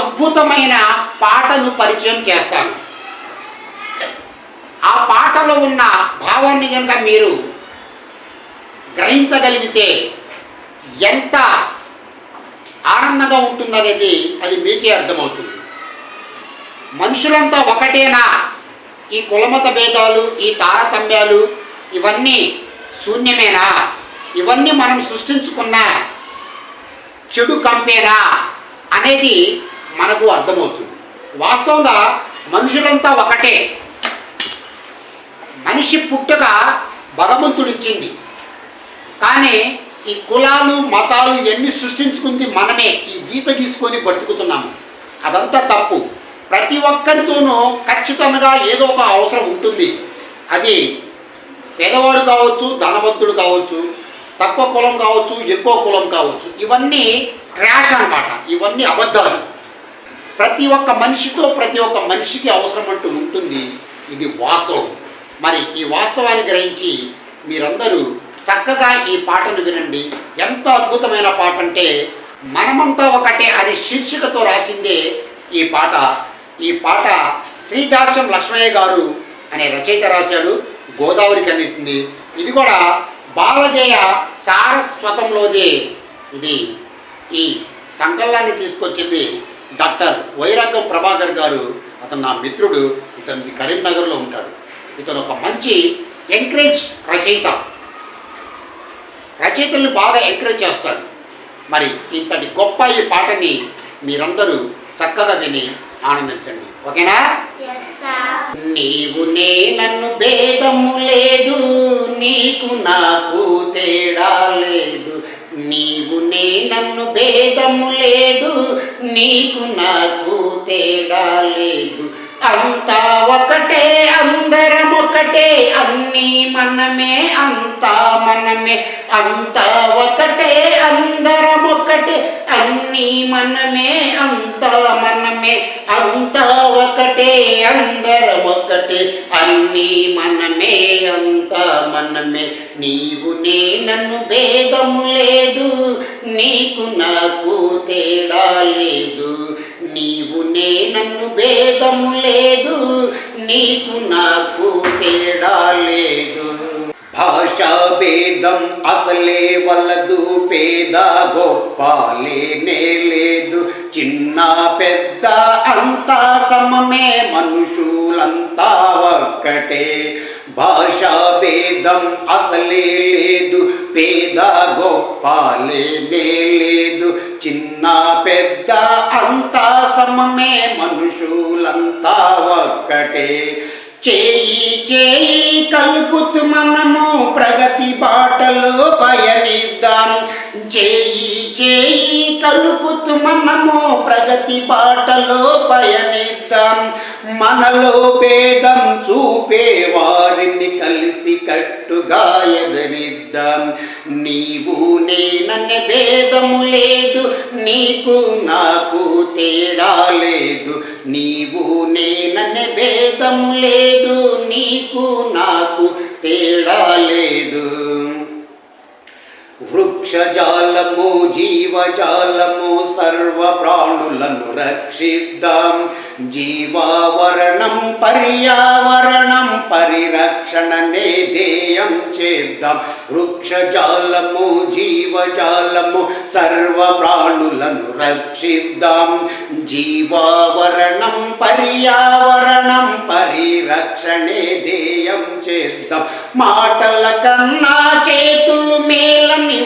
అద్భుతమైన పాటను పరిచయం చేస్తాను. ఆ పాటలో ఉన్న భావాన్ని కనుక మీరు గ్రహించగలిగితే ఎంత ఆనందంగా ఉంటుందనేది అది మీకే అర్థమవుతుంది. మనుషులంతా ఒకటేనా? ఈ కులమత భేదాలు ఈ తారతమ్యాలు ఇవన్నీ శూన్యమేనా? ఇవన్నీ మనం సృష్టించుకున్న చెడు కంపేనా అనేది మనకు అర్థమవుతుంది. వాస్తవంగా మనుషులంతా ఒకటే. మనిషి పుట్టుక భగవంతుడిచ్చింది. కానీ ఈ కులాలు మతాలు ఇవన్నీ సృష్టించుకుంది మనమే. ఈ గీత గీసుకొని బతుకుతున్నాము అదంతా తప్పు. ప్రతి ఒక్కరితోనూ ఖచ్చితంగా ఏదో ఒక అవసరం ఉంటుంది. అది పేదవాడు కావచ్చు ధనవంతుడు కావచ్చు తక్కువ కులం కావచ్చు ఎక్కువ కులం కావచ్చు. ఇవన్నీ క్రాష్ అన్నమాట. ఇవన్నీ అబద్ధాలు. ప్రతి ఒక్క మనిషితో ప్రతి ఒక్క మనిషికి అవసరం అంటూ ఉంటుంది. ఇది వాస్తవం. మరి ఈ వాస్తవాన్ని గ్రహించి మీరందరూ చక్కగా ఈ పాటను వినండి. ఎంత అద్భుతమైన పాట అంటే మనమంతా ఒకటే అది శీర్షికతో రాసిందే ఈ పాట. ఈ పాట శ్రీదాసం లక్ష్మయ్య గారు అనే రచయిత రాశాడు. గోదావరికి అందింది ఇది కూడా బాలదేయ సారస్వతంలోదే. ఇది ఈ సంకల్లాన్ని తీసుకొచ్చింది డాక్టర్ వైరాగ్యం ప్రభాకర్ గారు అతను నా మిత్రుడు ఇతను కరీంనగర్లో ఉంటాడు. ఇతను ఒక మంచి ఎంకరేజ్ రచయిత. రచయితల్ని బాగా ఎంకరేజ్ చేస్తాడు. మరి ఇంతటి గొప్ప ఈ పాటని మీరందరూ చక్కగా విని ఆనందించండి. ఓకేనా? నీవు నే నన్ను భేదము లేదు నీకు నాకు తేడా లేదు. నీవు నే నన్ను భేదము లేదు నీకు నాకు తే అంతా ఒకటే అందరం ఒకటే అన్నీ మనమే అంతా మనమే. అంతా ఒకటే అందరం ఒకటే అన్నీ మనమే అంతా మనమే. అంతా ఒకటే అందరం ఒకటే అన్నీ మనమే అంతా మనమే. నీవు నే నన్ను భేదము లేదు నీకు నాకు తేడా లేదు. నీవు నే నన్ను భేదము లేదు నీకు నాకు తేడా లేదు. భాషా భేదం అసలే వలదు పేద గొప్ప లేనే లేదు చిన్న పెద్ద అంతా సమమే మనుషులంతా ఒక్కటే. భాషా భేదం అసలే లేదు పేద ఇలా లేనే లేదు చిన్న పెద్ద అంతా సమమే మనుషులంతా ఒక్కటే. చేయి చేయి కలుపుతూ మనము ప్రగతి బాటలో పయనిద్దాం. చేయి చేయి కలుపుతూ మనము ప్రగతి బాటలో పయనిద్దాం. మనలో భేదం చూపేవారు వారిని కలిసి కట్టుగా ఎదరిద్దాం నీవు నేనన్న భేదము లేదు నీకు నాకు తేడా లేదు. నీవు నేనన్న భేదము లేదు నీకు నాకు తేడా లేదు. వృక్షజాలము జీవజాలము సర్వ ప్రాణులను రక్షిద్దాం. జీవావరణం పర్యావరణం పరిరక్షణనే ధ్యేయం చేద్దాం. వృక్షజాలము జీవజాలము సర్వ ప్రాణులను రక్షిద్దాం. జీవావరణం పర్యావరణం పరిరక్షణే ధ్యేయం చేద్దాం. మాటల కన్నా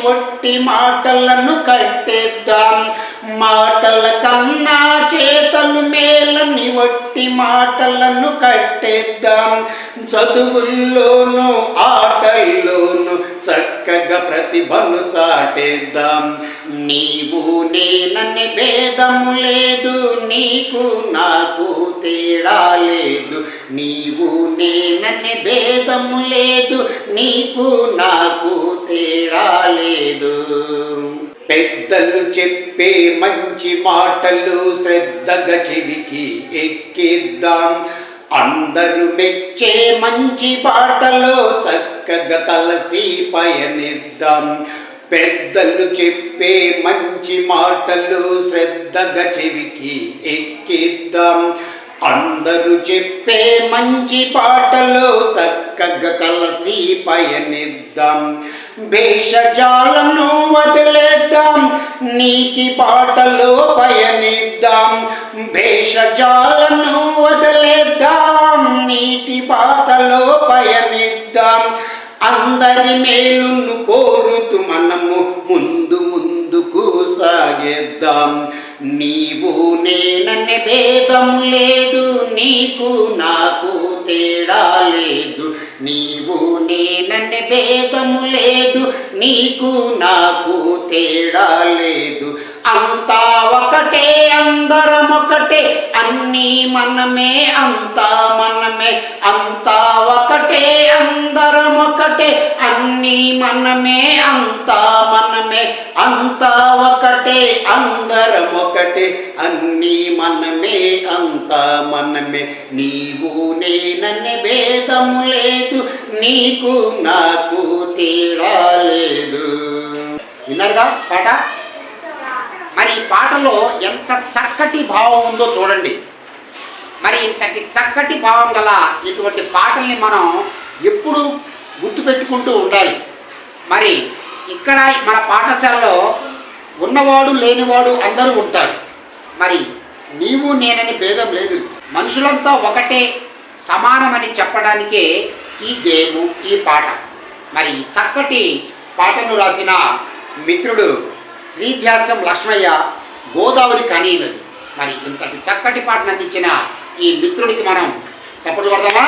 ఒట్టి మాటలను కట్టేద్దాం. మాటల కన్నా చేతలు మేలని ఒట్టి మాటలను కట్టేద్దాం. చదువుల్లోనూ ఆటల్లోనూ చక్కగా ప్రతిభను చాటేద్దాం. నీవు నేనని భేదము లేదు నీకు నాకు తేడా లేదు. నీవు నేనని భేదము లేదు నీకు నాకు తేడా లేదు. పెద్దలు చెప్పే మంచి మాటలు శ్రద్ధగా చెవికి ఎక్కిద్దాం. అందరూ మెచ్చే మంచి పాటలు చక్కగా కలిసి పయనిద్దాం. పెద్దలు చెప్పే మంచి మాటలు శ్రద్ధగా చెవికి ఎక్కిద్దాం. అందరూ చెప్పే మంచి పాటలు చక్కగా కలసి పయనిద్దాం. భేషజాలను వదిలేద్దాం నీతి పాటలు పయనిద్దాం. భేషజాలను వదిలేద్దాం నీటి పాటలో పయనిద్దాం. అందరి మేలును కోరుతూ మనము ముందు ముందుకు సాగేద్దాం. నీవు నేననే భేదము లేదు నీకు నాకు తేడా లేదు. నీవు నేననే భేదము లేదు నీకు నాకు తేడా లేదు. అంతా ఒకటే అందరం ఒకటే. అన్నీ మనమే అంతా మనమే. అంతా ఒకటే అందరం ఒకటే. అన్నీ మనమే అంతా మనమే. అంతా ఒకటే అందరం ఒకటే. అన్నీ మనమే అంతా మనమే. నీవు నేననే భేదము లేదు నీకు నాకు తేడా లేదు. విన్నారుగా పాట? మరి ఈ పాటలో ఎంత చక్కటి భావం ఉందో చూడండి. మరి ఇంతటి చక్కటి భావం గల ఇటువంటి పాటల్ని మనం ఎప్పుడు గుర్తుపెట్టుకుంటూ ఉండాలి. మరి ఇక్కడ మన పాఠశాలలో ఉన్నవాడు లేనివాడు అందరూ ఉంటారు. మరి నీవు నేనని భేదం లేదు. మనుషులంతా ఒకటే సమానమని చెప్పడానికే ఈ గేము ఈ పాట. మరి చక్కటి పాటను రాసిన మిత్రుడు శ్రీధ్యాసం లక్ష్మయ్య గోదావరి కనీనది మరి ఇంతటి చక్కటి పాటను అందించిన ఈ మిత్రుడికి మనం తప్పుడు కొడదామా